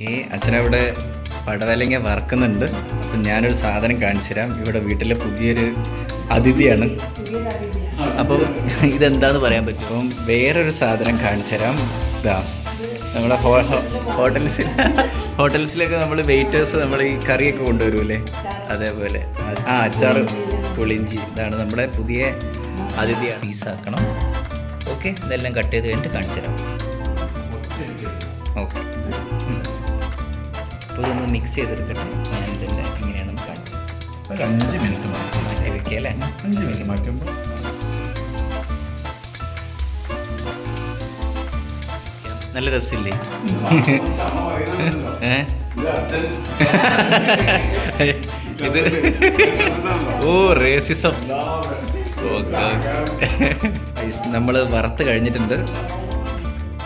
Okay അച്ഛനവിടെ പടവലങ്ങ വറക്കുന്നുണ്ട്. അപ്പം ഞാനൊരു സാധനം കാണിച്ചു തരാം. ഇവിടെ വീട്ടിലെ പുതിയൊരു അതിഥിയാണ്. അപ്പം ഇതെന്താന്ന് പറയാൻ പറ്റും? അപ്പം വേറൊരു സാധനം കാണിച്ചു തരാം. ഇതാ നമ്മുടെ ഹോട്ടൽസിൽ ഹോട്ടൽസിലൊക്കെ നമ്മൾ വെയിറ്റേഴ്സ് നമ്മൾ ഈ കറിയൊക്കെ കൊണ്ടുവരുമല്ലേ അതേപോലെ. ആ അച്ചാർ പുളിഞ്ചി ഇതാണ് നമ്മുടെ പുതിയ അതിഥി പീസാക്കണം. ഓക്കെ ഇതെല്ലാം കട്ട് ചെയ്ത് കഴിഞ്ഞിട്ട് കാണിച്ചു തരാം. അപ്പോൾ ഇതൊന്ന് മിക്സ് ചെയ്തെടുക്കട്ടെ. ഞാൻ ഇതിന്റെ ഇങ്ങനെയാണ് നമുക്ക് ഒരു അഞ്ച് മിനിറ്റ് മാറ്റി മാറ്റി വെക്കുക അല്ലേ? അഞ്ച് മിനിറ്റ് മാറ്റുമ്പോൾ നല്ല രസമില്ലേ? ഇത് ഓ റേസിസം ഓക്കെ നമ്മൾ വറുത്ത് കഴിഞ്ഞിട്ടുണ്ട്.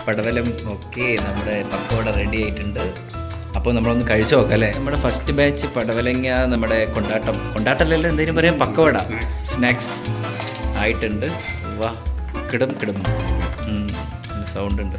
പടവലം ഒക്കെ നമ്മുടെ പക്കോടെ റെഡി ആയിട്ടുണ്ട്. അപ്പോൾ നമ്മളൊന്ന് കഴിച്ചു നോക്കാം അല്ലേ? നമ്മുടെ ഫസ്റ്റ് ബാച്ച് പടവലങ്ങ നമ്മുടെ കൊണ്ടാട്ടം. കൊണ്ടാട്ടമല്ലല്ലോ എന്തെങ്കിലും പറയാം? പക്കവട. സ്നാക്സ് ആയിട്ടുണ്ട്. വാ കിടും കിടും. സൗണ്ട് ഉണ്ട്.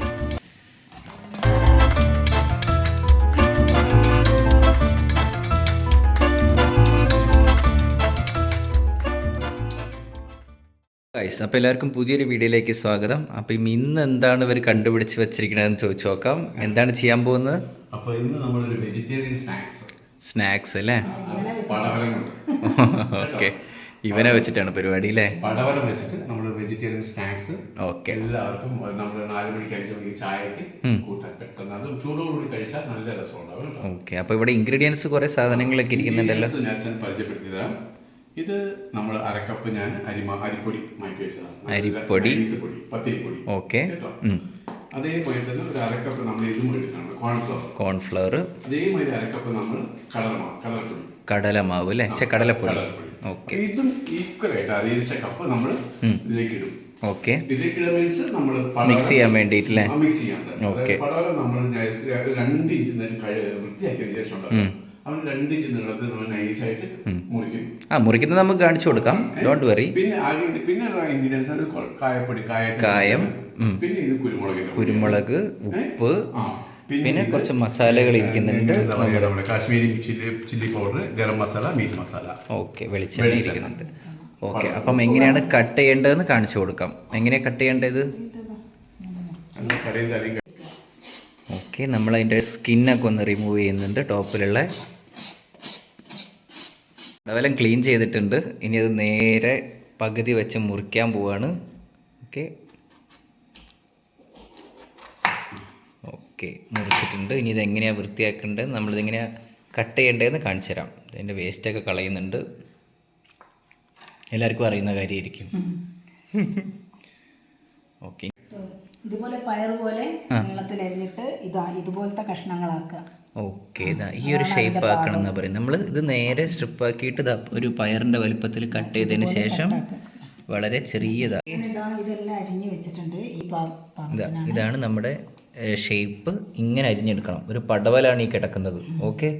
ഗൈസ് അപ്പോൾ എല്ലാവർക്കും പുതിയൊരു വീഡിയോയിലേക്ക് സ്വാഗതം. അപ്പം ഇന്ന് എന്താണ് ഇവർ കണ്ടുപിടിച്ച് വെച്ചിരിക്കണതെന്ന് ചോദിച്ചു നോക്കാം. എന്താണ് ചെയ്യാൻ പോകുന്നത്? അപ്പോൾ ഇന്ന് നമ്മളൊരു വെജിറ്റേറിയൻ സ്നാക്സ് സ്നാക്സ് അല്ലേ? ഓക്കെ ഇവനെ വെച്ചിട്ടാണ് പരിപാടി അല്ലേ? പടവലം വെച്ചിട്ട് നമ്മൾ വെജിറ്റേറിയൻ സ്നാക്സ് ഓക്കെ എല്ലാവർക്കും നമ്മൾ നാല് മണിക്ക് അഞ്ച് മണിക്ക് ചായക്ക് കൂട്ടാൻ പെട്ടെന്ന് ചൂടോടുകൂടി കഴിച്ചാൽ നല്ല രസമുണ്ടാവും. ഓക്കെ അപ്പോൾ ഇവിടെ ഇൻഗ്രീഡിയൻസ് കുറേ സാധനങ്ങളൊക്കെ ഇരിക്കുന്നുണ്ടല്ലോ. ഞാൻ പരിചയപ്പെടുത്തി പരിചയപ്പെടുത്തിയതാണ് ഇത് നമ്മൾ അരക്കപ്പ് ഞാൻ അരിമ അരിപ്പൊടി മാറ്റി വെച്ചതാണ്. അരിപ്പൊടി. പൊടി പത്തിരിപ്പൊടി. ഓക്കെ. അതേപോലെ തന്നെ ഒരു അരക്കപ്പ് നമ്മൾ ഇതും എടുക്കണം. കോൺഫ്ലവർ കോൺഫ്ലവർ അതേമാതിരി അരക്കപ്പ് നമ്മൾ കടലമാവ് കടലപ്പൊടി. കടലമാവ് അല്ലേ? കടലപ്പൊടി. ഓക്കെ. ഇതും ഈക്വലായിട്ട് അരിയിച്ച കപ്പ് നമ്മൾ ഇതിലേക്ക് ഇടും. ഓക്കെ. ഇതിലേക്ക് ഇടാൻ മീൻസ് നമ്മൾ മിക്സ് ചെയ്യാൻ വേണ്ടിയിട്ടല്ലേ? മിക്സ് ചെയ്യാം. ഓക്കെ. പടവലം നമ്മൾ രണ്ട് ഇഞ്ച് വൃത്തിയാക്കിയതിന് ശേഷം അവൻ രണ്ട് നമ്മൾ നൈസായിട്ട് ആ മുറിക്കുന്നത് നമുക്ക് കാണിച്ചു കൊടുക്കാം. ഡോണ്ട് വറി പിന്നെ പിന്നെ ഇൻഗ്രീഡിയൻസ് ആണ് കായപ്പൊടി കായം, പിന്നെ ഇത് കുരുമുളക് കുരുമുളക് ഉപ്പ് പിന്നെ കുറച്ച് മസാലകൾ ഇരിക്കുന്നുണ്ട് നമ്മുടെ Kashmiri chilli chilli powder garam masala meat masala. Okay വെളിച്ചെണ്ണ ഇരിക്കുന്നുണ്ട്. ഓക്കെ അപ്പം എങ്ങനെയാണ് കട്ട് ചെയ്യേണ്ടതെന്ന് കാണിച്ചു കൊടുക്കാം. എങ്ങനെയാണ് കട്ട് ചെയ്യേണ്ടത്? ഓക്കെ നമ്മൾ അതിന്റെ സ്കിന്നൊക്കെ ഒന്ന് റിമൂവ് ചെയ്യുന്നുണ്ട്. ടോപ്പിലുള്ള ഡവലം ക്ലീൻ ചെയ്തിട്ടുണ്ട്. ഇനി അത് നേരെ പകുതി വെച്ച് മുറിക്കാൻ പോവാണ്. ഓക്കെ ഓക്കെ മുറിച്ചിട്ടുണ്ട്. ഇനി ഇതെങ്ങനെയാണ് വൃത്തിയാക്കേണ്ടത്? നമ്മളിതെങ്ങനെയാണ് കട്ട് ചെയ്യേണ്ടതെന്ന് കാണിച്ചു തരാം. ഇതിന്റെ വേസ്റ്റൊക്കെ കളയുന്നുണ്ട്. എല്ലാവർക്കും അറിയുന്ന കാര്യമായിരിക്കും. ഓക്കെ ഇതുപോലെ പയർ പോലെ നീളത്തിൽ അരിഞ്ഞിട്ട് ഇതാ ഇതുപോലത്തെ കഷ്ണങ്ങളാക്കുക. ഓക്കെ ഇതാ ഈ ഒരു ഷേപ്പ് ആക്കണം എന്നാ പറയുന്നത്. നമ്മൾ ഇത് നേരെ സ്ട്രിപ്പ് ആക്കിയിട്ട് ഇതാ ഒരു പയറിന്റെ വലിപ്പത്തിൽ കട്ട് ചെയ്തതിന് ശേഷം വളരെ ചെറിയതാണ് ഇതാ ഇതെല്ലാം അരിഞ്ഞു വെച്ചിട്ടുണ്ട്. ഈ ഇതാണ് നമ്മുടെ ഷേപ്പ് ഇങ്ങനെ അരിഞ്ഞെടുക്കണം. ഒരു പടവലാണ് ഈ കിടക്കുന്നത്. ഓക്കെ?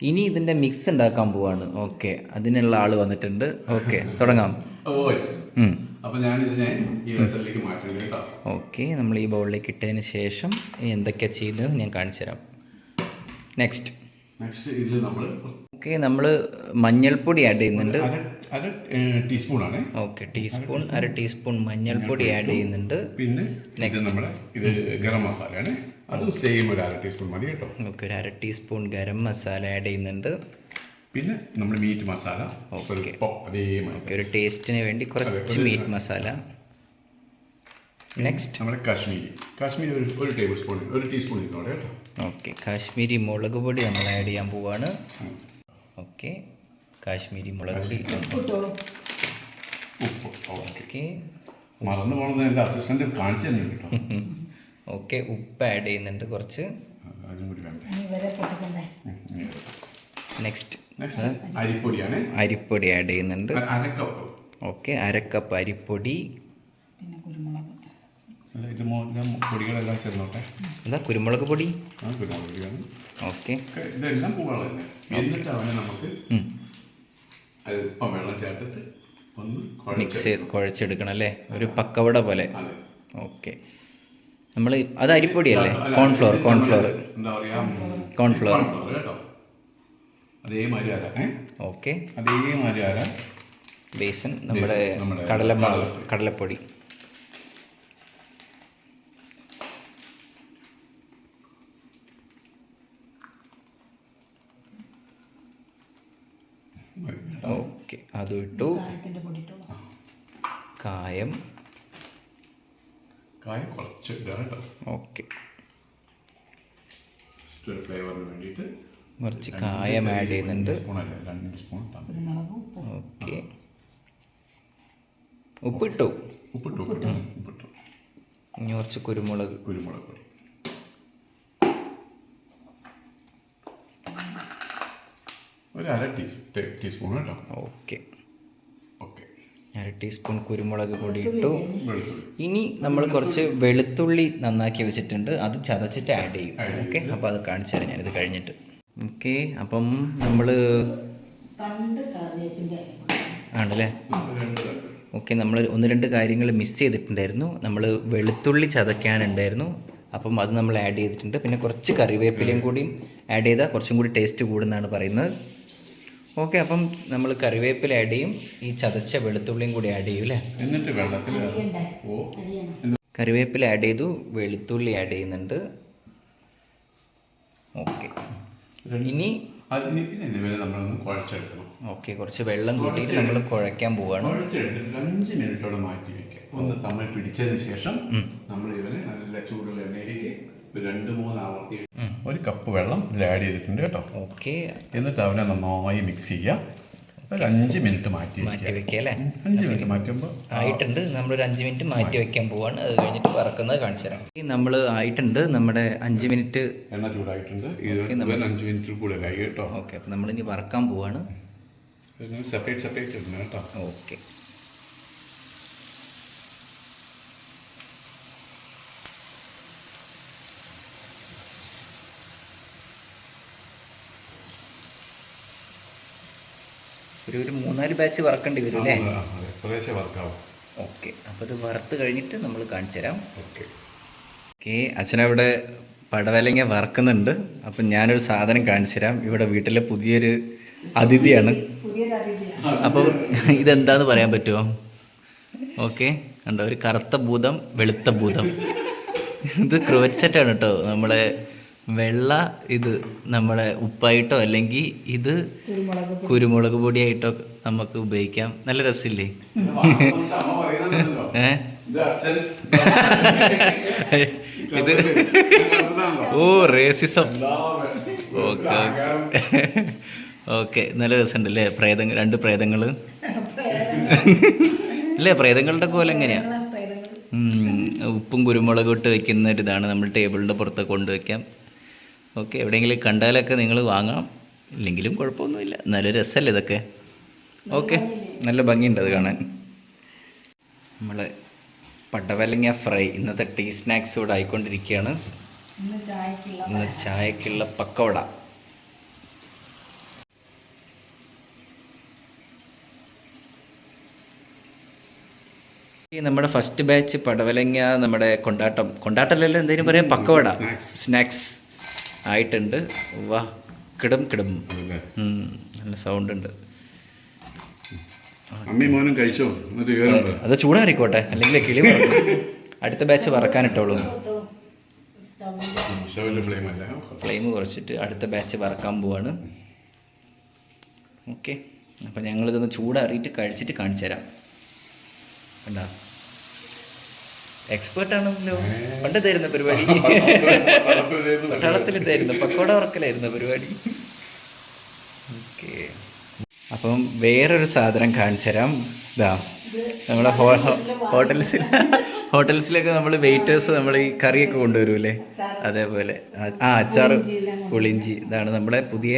ഇനി ഇതിന്റെ മിക്സ് ഉണ്ടാക്കാൻ പോവാണ്. ഓക്കെ അതിനുള്ള ആൾ വന്നിട്ടുണ്ട്. ഓക്കെ തുടങ്ങാം. yes. ഞാൻ ഇതിനെ ഈ വെസലിലേക്ക് കേട്ടോ. ഓക്കെ നമ്മൾ ഈ ബൗളിലേക്ക് ഇട്ടതിന് ശേഷം ഇനി എന്തൊക്കെയാണ് ചെയ്യുന്നത് ഞാൻ കാണിച്ചു തരാം നെക്സ്റ്റ് നെക്സ്റ്റ് ഇതിൽ നമ്മൾ ഓക്കെ നമ്മൾ മഞ്ഞൾപ്പൊടി ആഡ് ചെയ്യുന്നുണ്ട്. അര ടീസ്പൂൺ ആണ് ഓക്കെ ടീസ്പൂൺ അര ടീസ്പൂൺ മഞ്ഞൾപ്പൊടി ആഡ് ചെയ്യുന്നുണ്ട്. പിന്നെ ഇത് നമ്മുടെ ഇത് ഗരം മസാലയാണ്. അത് സെയിം ഒരു അര ടീസ്പൂൺ മതി കേട്ടോ. ഓക്കെ ഒരു അര ടീസ്പൂൺ ഗരം മസാല ആഡ് ചെയ്യുന്നുണ്ട്. പിന്നെ നമ്മുടെ മീറ്റ് മസാല. ഓക്കെ ഒരു ടേസ്റ്റിന് വേണ്ടി കുറച്ച് മീറ്റ് മസാല. നെക്സ്റ്റ് നമ്മൾ കാശ്മീരി. കാശ്മീരി ഒരു ഒരു ടേബിൾ സ്പൂൺ ഒരു ടീസ്പൂൺ ഇട്ടോടെ കേട്ടോ. ഓക്കെ കാശ്മീരി മുളക് പൊടി നമ്മൾ ആഡ് ചെയ്യാൻ പോവാണ്. ഓക്കെ കാശ്മീരി മുളക് പൊടി ഉപ്പ് ഓക്കെ മറന്നു പോകുന്നത് എന്റെ അസിസ്റ്റന്റ് കാണിച്ചു തന്നെ കേട്ടോ. ഓക്കെ ഉപ്പ് ആഡ് ചെയ്യുന്നുണ്ട് കുറച്ച്. നെക്സ്റ്റ് അരിപ്പൊടിയാണ്? അരിപ്പൊടി ആഡ് ചെയ്യുന്നുണ്ട്. ഓക്കെ അരക്കപ്പ് അരിപ്പൊടി. ഇത് പൊടികളെല്ലാം ചേർന്നോട്ടെ. എന്താ കുരുമുളക് പൊടി? ആ കുരുമുളക് പൊടിയാണ്. ഓക്കെ. ഇതെല്ലാം പൂവളം തന്നെ. എന്നിട്ട് അവനെ നമുക്ക് അല്പം വെള്ളം ചേർത്തിട്ട് ഒന്ന് മിക്സ് ചെയ്ത് കുഴച്ചെടുക്കണം അല്ലേ? ഒരു പക്കവട പോലെ. ഓക്കെ. നമ്മൾ അത് അരിപ്പൊടിയല്ലേ? Cornflour cornflour. കോൺഫ്ലോർ. അതേമാതിരി ആരാ ഓക്കെ. അതേമാതിരി ആരാ ബേസൻ നമ്മുടെ നമ്മുടെ കടലമാവ് കടലപ്പൊടി. കടലപ്പൊടി ഓക്കെ അത് ഇട്ടു കായത്തിന്റെ പൊടി ഇട്ടോളൂ കായം കായ കുറച്ച് കേട്ടോ ഓക്കെ. ഫ്ലേവറിന് വേണ്ടിയിട്ട് കുറച്ച് കായം ആഡ് ചെയ്യുന്നുണ്ട്. സ്പൂൺ രണ്ട് ഓക്കെ. ഉപ്പിട്ടു? ഉപ്പിട്ടു ഉപ്പിട്ടു. ഉപ്പിട്ടു. ഇനി കുറച്ച് കുരുമുളക്. കുരുമുളക് പൊടി. ഒരു അര ടീ ടീസ്പൂൺ കേട്ടോ. ഓക്കെ. അര ടീസ്പൂൺ കുരുമുളക് പൊടി ഇട്ടു. ഇനി നമ്മൾ കുറച്ച് വെളുത്തുള്ളി നന്നാക്കി വെച്ചിട്ടുണ്ട്. അത് ചതച്ചിട്ട് ആഡ് ചെയ്യും. ഓക്കെ അപ്പോൾ അത് കാണിച്ചു തരാം ഞാനിത് കഴിഞ്ഞിട്ട്. ഓക്കെ അപ്പം നമ്മൾ ആണല്ലേ? ഓക്കെ നമ്മൾ ഒന്ന് രണ്ട് കാര്യങ്ങൾ മിസ് ചെയ്തിട്ടുണ്ടായിരുന്നു. നമ്മൾ വെളുത്തുള്ളി ചതയ്ക്കാനുണ്ടായിരുന്നു അപ്പം അത് നമ്മൾ ആഡ് ചെയ്തിട്ടുണ്ട്. പിന്നെ കുറച്ച് കറിവേപ്പിലയും കൂടിയും ആഡ് ചെയ്താൽ കുറച്ചും കൂടി ടേസ്റ്റ് കൂടുന്നതാണ് പറയുന്നത്. ഓക്കെ അപ്പം നമ്മൾ കറിവേപ്പില ആഡ് ചെയ്യും ഈ ചതച്ച വെളുത്തുള്ളിയും കൂടി ആഡ് ചെയ്യും അല്ലേ? എന്നിട്ട് വെള്ളത്തിൽ കറിവേപ്പില ആഡ് ചെയ്തു വെളുത്തുള്ളി ആഡ് ചെയ്യുന്നുണ്ട്. ഓക്കെ. ഇനി ഓക്കെ കുറച്ച് വെള്ളം കൂട്ടിയിട്ട് നമ്മൾ കുഴയ്ക്കാൻ പോവാണ്. അഞ്ച് മിനിറ്റോടെ മാറ്റി വെക്കാം. ഒന്ന് തമ്മിൽ പിടിച്ചതിന് ശേഷം നമ്മൾ ഇവനെ നല്ല ചൂടുള്ള എണ്ണയിലേക്ക് രണ്ട് മൂന്ന് ആവർത്തി ഒരു കപ്പ് വെള്ളം ഇതിൽ ആഡ് ചെയ്തിട്ടുണ്ട് കേട്ടോ. ഓക്കെ എന്നിട്ട് അവനെ നന്നായി മിക്സ് ചെയ്യാം ഒരു അഞ്ച് മിനിറ്റ് മാറ്റി മാറ്റി വെക്കാം വെക്കുക അല്ലേ? അഞ്ച് മിനിറ്റ് മാറ്റുമ്പോൾ ആയിട്ടുണ്ട്. നമ്മളൊരു അഞ്ച് മിനിറ്റ് മാറ്റി വെക്കാൻ പോവാണ്. അത് കഴിഞ്ഞിട്ട് വറക്കുന്നത് കാണിച്ചു തരാം. നമ്മൾ ആയിട്ടുണ്ട്. നമ്മുടെ അഞ്ച് മിനിറ്റ് എണ്ണ ചൂടായിട്ടുണ്ട്. അഞ്ച് മിനിറ്റ് കൂടുതലായി ആയി കേട്ടോ. ഓക്കെ അപ്പം നമ്മളിനി വറക്കാൻ പോവാണ്. സെപ്പറേറ്റ് സെപ്പറേറ്റ് കേട്ടോ. ഓക്കെ ഒരു ഒരു മൂന്നാൽ ബാച്ച് വറക്കേണ്ടി വരും അല്ലേ? ഓക്കെ അപ്പോൾ ഇത് വറുത്ത് കഴിഞ്ഞിട്ട് നമ്മൾ കാണിച്ചു തരാം. ഓക്കെ ഓക്കെ അച്ഛനവിടെ പടവലങ്ങ വറക്കുന്നുണ്ട്. അപ്പം ഞാനൊരു സാധനം കാണിച്ചു തരാം. ഇവിടെ വീട്ടിലെ പുതിയൊരു അതിഥിയാണ്. അപ്പോൾ ഇതെന്താന്ന് പറയാൻ പറ്റുമോ ഓക്കെ കണ്ടോ? ഒരു കറുത്ത ഭൂതം വെളുത്ത ഭൂതം. ഇത് ക്രോച്ചറ്റാണ് കേട്ടോ നമ്മളെ വെള്ള ഇത് നമ്മുടെ ഉപ്പായിട്ടോ അല്ലെങ്കിൽ ഇത് കുരുമുളക് പൊടി പൊടിയായിട്ടോ നമുക്ക് ഉപയോഗിക്കാം. നല്ല രസമില്ലേ? ഇത് അച്ഛൻ. ഓ റേസിസം ഓക്കെ ഓക്കെ. നല്ല രസമുണ്ട് അല്ലേ പ്രേതങ്ങൾ രണ്ട് പ്രേതങ്ങൾ അല്ലേ പ്രേതങ്ങളുടെ കോലം എങ്ങനെയാ? ഉപ്പും കുരുമുളകും ഇട്ട് വെക്കുന്ന ഒരു ഇതാണ് നമ്മൾ ടേബിളിന്റെ പുറത്ത് കൊണ്ടുവയ്ക്കാം. ഓക്കെ എവിടെയെങ്കിലും കണ്ടാലൊക്കെ നിങ്ങൾ വാങ്ങാം. ഇല്ലെങ്കിലും കുഴപ്പമൊന്നുമില്ല. നല്ല രസമല്ലേ ഇതൊക്കെ? ഓക്കെ നല്ല ഭംഗിയുണ്ട് അത് കാണാൻ. നമ്മൾ പടവലങ്ങ ഫ്രൈ ഇന്നത്തെ ടീ സ്നാക്സ് ഇവിടെ ആയിക്കൊണ്ടിരിക്കുകയാണ്. ഇന്ന് ചായക്കുള്ള ഇന്ന് ചായക്കുള്ള പക്കവട. നമ്മുടെ ഫസ്റ്റ് ബാച്ച് പടവലങ്ങ നമ്മുടെ കൊണ്ടാട്ടം. കൊണ്ടാട്ടമല്ലല്ലോ എന്തെങ്കിലും പറയാം? പക്കവട. Snacks. സ്നാക്സ്. ആയിട്ടുണ്ട്. വാ കിടും കിടും? നല്ല സൗണ്ട് ഉണ്ട് അമ്മയും മോനും കഴിച്ചോ? അത് ചൂടാറിക്കോട്ടെ. അല്ലെങ്കിൽ കിളി അടുത്ത ബാച്ച് വറക്കാനിട്ടോളൂ ഇട്ടോളൂ. സ്റ്റവിന്റെ ഫ്ലെയിം അല്ല. ഫ്ലെയിം കുറച്ചിട്ട് അടുത്ത ബാച്ച് വറക്കാൻ പോവാണ്. ഓക്കെ. അപ്പം ഞങ്ങളിതൊന്ന് ചൂടാറിയിട്ട് കഴിച്ചിട്ട് കാണിച്ചു തരാം കണ്ടാ? എക്സ്പേർട്ട് ആണല്ലോ. പണ്ട് തരുന്ന പരിപാടി. പട്ടാളത്തിൽ തരുന്ന പക്കോട വറക്കലായിരുന്നു പരിപാടി. ഓക്കെ. അപ്പം വേറൊരു സാധനം കാണിച്ചു തരാം ഇതാ നമ്മുടെ ഹോട്ടൽസിൽ ഹോട്ടൽസിലൊക്കെ നമ്മൾ വെയിറ്റേഴ്സ് നമ്മൾ ഈ കറിയൊക്കെ കൊണ്ടുവരൂലേ അതേപോലെ. ആ- അച്ചാറ് അച്ചാർ പുളിഞ്ചി ഇതാണ് നമ്മുടെ പുതിയ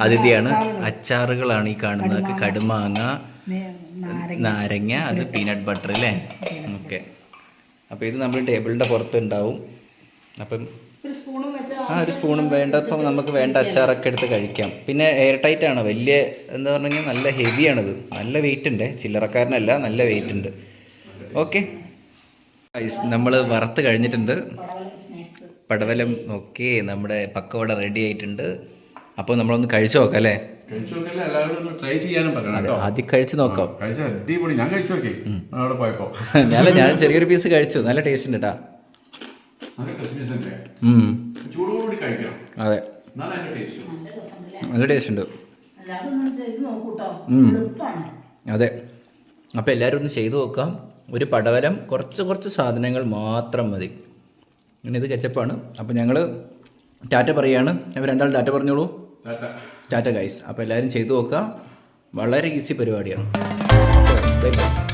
അതിഥിയാണ്. അച്ചാറുകളാണ് ഈ കാണുന്നത്. കടുമാങ്ങ. നാരങ്ങ. നാരങ്ങ അത് പീനട്ട് ബട്ടർ അല്ലേ ഓക്കെ. അപ്പോൾ ഇത് നമ്മൾ ടേബിളിന്റെ പുറത്ത് ഉണ്ടാവും. അപ്പം ആ ഒരു സ്പൂണും വേണ്ട. അപ്പം നമുക്ക് വേണ്ട അച്ചാറൊക്കെ എടുത്ത് കഴിക്കാം. പിന്നെ എയർ ടൈറ്റ് ആണ്. വലിയ എന്താ പറഞ്ഞു കഴിഞ്ഞാൽ നല്ല ഹെവിയാണിത് നല്ല വെയിറ്റ് ഉണ്ട്. ചില്ലറക്കാരനല്ല നല്ല വെയിറ്റ് ഉണ്ട്. ഓക്കെ നമ്മൾ വറുത്ത് കഴിഞ്ഞിട്ടുണ്ട്. പടവലം ഓക്കെ നമ്മുടെ പക്കവട റെഡി ആയിട്ടുണ്ട്. അപ്പോൾ നമ്മളൊന്ന് കഴിച്ചു നോക്കാം അല്ലേ? കഴിച്ചു നോക്കല്ലേ? എല്ലാവരും ഒന്ന് ട്രൈ ചെയ്യാനും പറയണം കേട്ടോ. ആദ്യം കഴിച്ചു നോക്കാം. കഴിച്ച അടിപൊളി. ഞാൻ കഴിച്ചു നോക്കി. അവിടെ ഞാൻ ഞാൻ ചെറിയൊരു പീസ് കഴിച്ചു. നല്ല ടേസ്റ്റ് ഉണ്ട് കേട്ടാ ചൂടോടുകൂടി കഴിക്കണം. അതെ. നല്ല ടേസ്റ്റ് ഉണ്ട്. അതെ. അപ്പോൾ എല്ലാവരും ഒന്ന് ചെയ്തു നോക്കാം. ഒരു പടവലം കുറച്ച് കുറച്ച് സാധനങ്ങൾ മാത്രം മതി. പിന്നെ ഇത് കെച്ചപ്പാണ് അപ്പോൾ ഞങ്ങൾ ടാറ്റ പറയാണ്. അവർ രണ്ടാൾ ടാറ്റ പറഞ്ഞോളൂ. ടാറ്റ ഗൈസ് അപ്പോൾ എല്ലാവരും ചെയ്തു നോക്കുക. വളരെ ഈസി പരിപാടിയാണ്. Bye bye